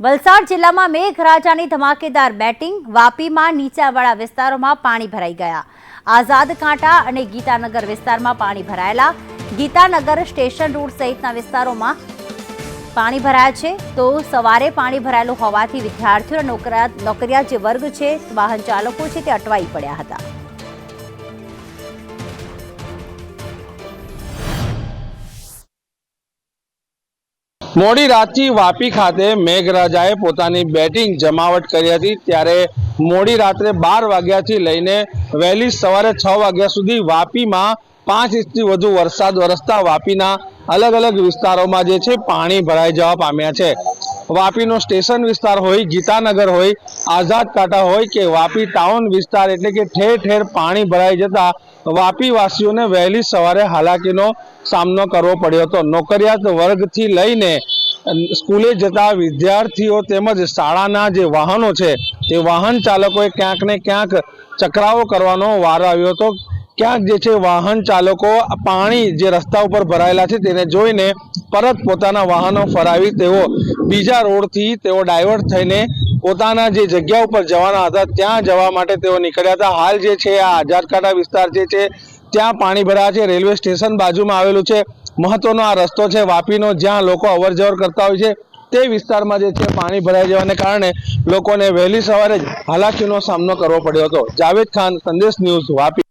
વલસાડ જિલ્લામાં મેઘરાજાની ધમાકેદાર બેટિંગ વાપીમાં નીચાવાળા વિસ્તારોમાં પાણી ભરાઈ ગયા. આઝાદ કાંઠા અને ગીતાનગર વિસ્તારમાં પાણી ભરાયેલા. ગીતાનગર સ્ટેશન રોડ સહિતના વિસ્તારોમાં પાણી ભરાયા છે. તો સવારે પાણી ભરાયેલું હોવાથી વિદ્યાર્થીઓ નોકરિયાત જે વર્ગ છે વાહન ચાલકો છે તે અટવાઈ પડ્યા હતા. મોડી રાતથી વાપી ખાતે મેઘરાજાએ પોતાની બેટિંગ જમાવટ કરી હતી. ત્યારે મોડી રાત્રે બાર વાગ્યાથી લઈને વહેલી સવારે છ વાગ્યા સુધી વાપીમાં પાંચ ઇંચથી વધુ વરસાદ વરસતા વાપીના અલગ અલગ વિસ્તારોમાં જે છે, પાણી ભરાઈ જવા પામ્યા છે. વાપીનો સ્ટેશન વિસ્તાર હોય, ગીતાનગર હોય, આઝાદ કાંઠા હોય કે વાપી ટાઉન વિસ્તાર એટલે કે ઠેર ઠેર પાણી ભરાઈ જતા વાપીવાસીઓને વહેલી સવારે હાલાકીનો સામનો કરવો પડ્યો હતો. નોકરિયાત વર્ગથી લઈને સ્કૂલે જતા વિદ્યાર્થીઓ તેમજ શાળાના જે વાહનો છે, તે વાહન ચાલકોએ ક્યાંક ને ક્યાંક ચકરાવો કરવાનો વારો આવ્યો હતો. ક્યાંક જે છે વાહન ચાલકો પાણી જે રસ્તા ઉપર ભરાયેલા છે તેને જોઈને પરત પોતાના વાહનો ફરાવી તેઓ બીજા રોડથી તેઓ ડાયવર્ટ થઈને પોતાના જે જગ્યા ઉપર જવાના હતા ત્યાં જવા માટે તેઓ નીકળ્યા હતા. હાલ જે છે આ આઝાદ કાંઠા વિસ્તાર જે છે ત્યાં પાણી ભરાયા છે. રેલવે સ્ટેશન બાજુમાં આવેલું છે. મહત્વનો આ રસ્તો છે. વાપીનો જ્યાં લોકો અવર જવર કરતા હોય છે તે વિસ્તારમાં જે છે પાણી ભરાઈ જવાને કારણે લોકોને વહેલી સવારે જ હાલાકીનો સામનો કરવો પડ્યો હતો. જાવેદ ખાન, સંદેશ ન્યૂઝ વાપી.